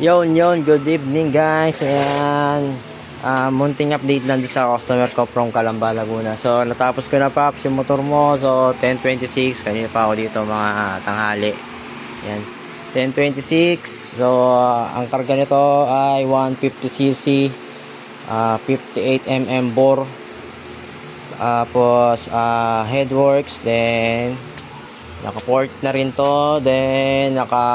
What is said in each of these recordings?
Yon, yon, good evening guys. Ayan. Ah, munting update lang din sa customer ko from Calamba, Laguna. So, natapos ko na paps yung motor mo. So, 10.26. Kanina pa ako dito mga tanghali. Yan. 10.26. So, ah, ang karga nito ay 150cc. ah 58mm bore. Tapos, ah headworks. Then, naka-port na rin to. Then, naka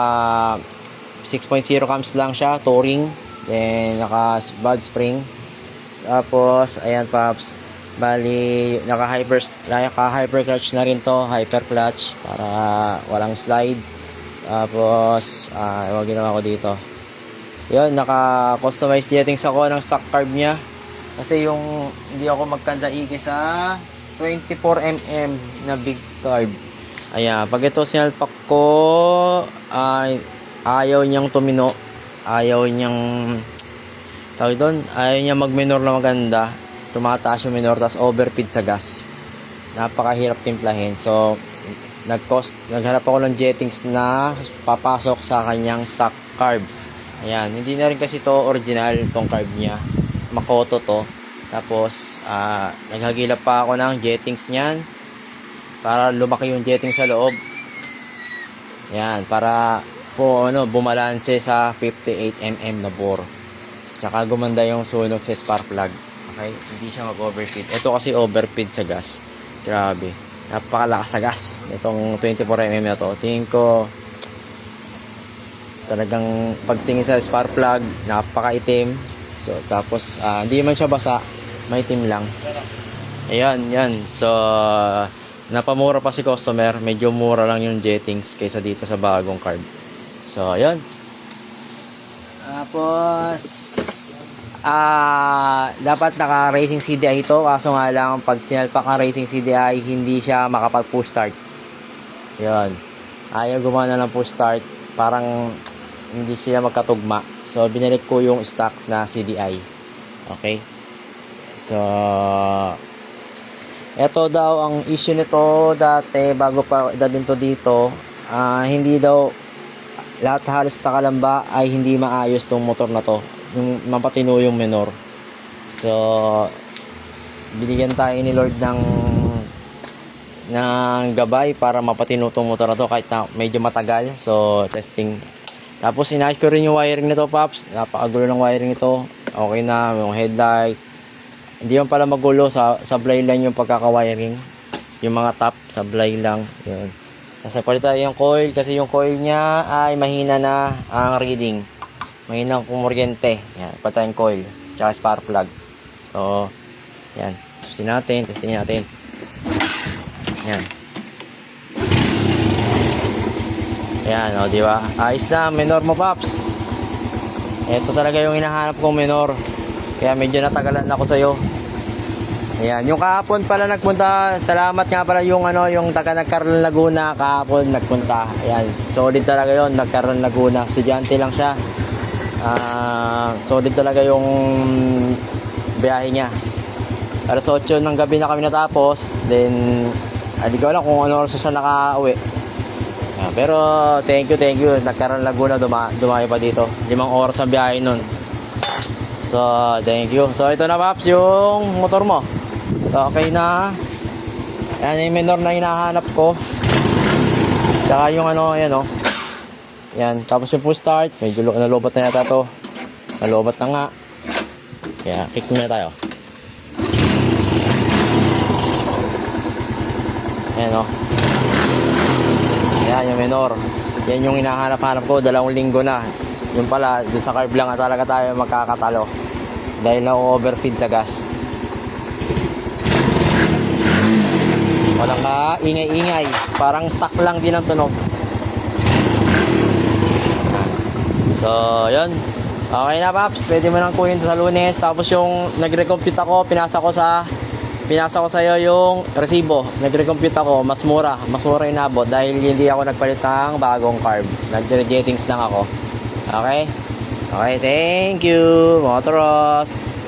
6.0 cams lang siya, touring. Then, naka valve spring. Tapos, ayan paps. Bali, naka hyper naka hyper clutch na rin to, hyper clutch para walang slide. Tapos, ah, uh, ginawa ko dito. Yun, naka customized settings ako ng stock carb niya. Kasi yung hindi ako magkandaigi sa 24mm na big carb. Ayan, pag ito sinalpak ko, ay ayaw niyang tumino. Ayaw niyang tawag doon, ayaw niya mag-minor na maganda. Tumataas yung minor, tapos overfeed sa gas. Napakahirap timplahin. So, nag-cost, naghanap ako ng jettings na papasok sa kanyang stock carb. Ayan, hindi na rin kasi to original itong carb niya. Makoto to. Tapos, ah, naghagilap pa ako ng jettings niyan para lumaki yung jetting sa loob. Ayan, para po ano, bumalanse sa 58mm na bore. Tsaka gumanda yung sunog sa spark plug. Okay? Hindi siya mag-overfeed. Ito kasi overfeed sa gas. Grabe. Napakalakas sa gas. Itong 24mm na to. Tingin ko talagang pagtingin sa spark plug, napakaitim. So, tapos, ah, hindi man siya basa. Maitim lang. Ayan, yan. So, napamura pa si customer. Medyo mura lang yung jettings kaysa dito sa bagong card. So, ayan. Tapos, ah, dapat naka racing CDI ito. Kaso nga lang, pag sinalpak ang racing CDI, hindi siya makapag push start. Ayan. Ayaw gumana ng push start. Parang hindi sila magkatugma. So, binalik ko yung stock na CDI. Okay? So, ito daw ang issue nito dati bago pa to dito. ah, hindi daw lahat halos sa kalamba ay hindi maayos tong motor na to. Yung mapatino yung minor. So, binigyan tayo ni Lord ng ng gabay para mapatino tong motor na to kahit na medyo matagal. So, testing. Tapos, inayos ko rin yung wiring nito, Paps. Napakagulo ng wiring nito. Okay na, yung headlight. Hindi man pala magulo sa sablay lang yung pagkaka-wiring. Yung mga top, sablay lang. Yun. Kasi palitan yung coil kasi yung coil niya ay mahina na ang reading. Mahina ang kumuryente. Yan, palitan yung coil. Tsaka spark plug. So, yan. Testing natin, testing natin. Yan. Yan, o, di ba? Ayos na, minor mo, Paps. Ito talaga yung hinahanap kong minor. Kaya medyo natagalan ako sa'yo. Ayan, yung kahapon pala nagpunta, salamat nga pala yung ano, yung taga nagkaroon Laguna kahapon nagpunta. Ayan, solid talaga yon nagkaroon Laguna. Estudyante lang siya. Ah, solid talaga yung biyahe niya. Alas 8 ng gabi na kami natapos. Then, hindi ko alam kung ano oras siya nakauwi. Ah, pero thank you, thank you. Nagkaroon Laguna, duma dumayo pa dito. Limang oras ang biyahe nun. So, thank you. So, ito na Paps, yung motor mo. Okay na. Yan yung minor na hinahanap ko. Tsaka yung ano, yan o. Yan. Tapos yung push start. Medyo lo- nalobat na yata to. Nalobat na nga. Kaya, kick muna tayo. Yan o. Yan yung minor. Yan yung hinahanap-hanap ko. Dalawang linggo na. Yung pala, dun sa carb lang na talaga tayo magkakatalo. Dahil na-overfeed sa gas. Walang ka ingay-ingay. Parang stock lang din ang tunog. So, yun. Okay na, Paps. Pwede mo nang kunin sa lunes. Tapos yung nagre-compute ako, pinasa ko sa pinasa ko sa iyo yung resibo. Nagre-compute ako, mas mura. Mas mura inabot dahil hindi ako nagpalit ng bagong carb. Nag-jettings lang ako. Okay? Okay, thank you, Motoros.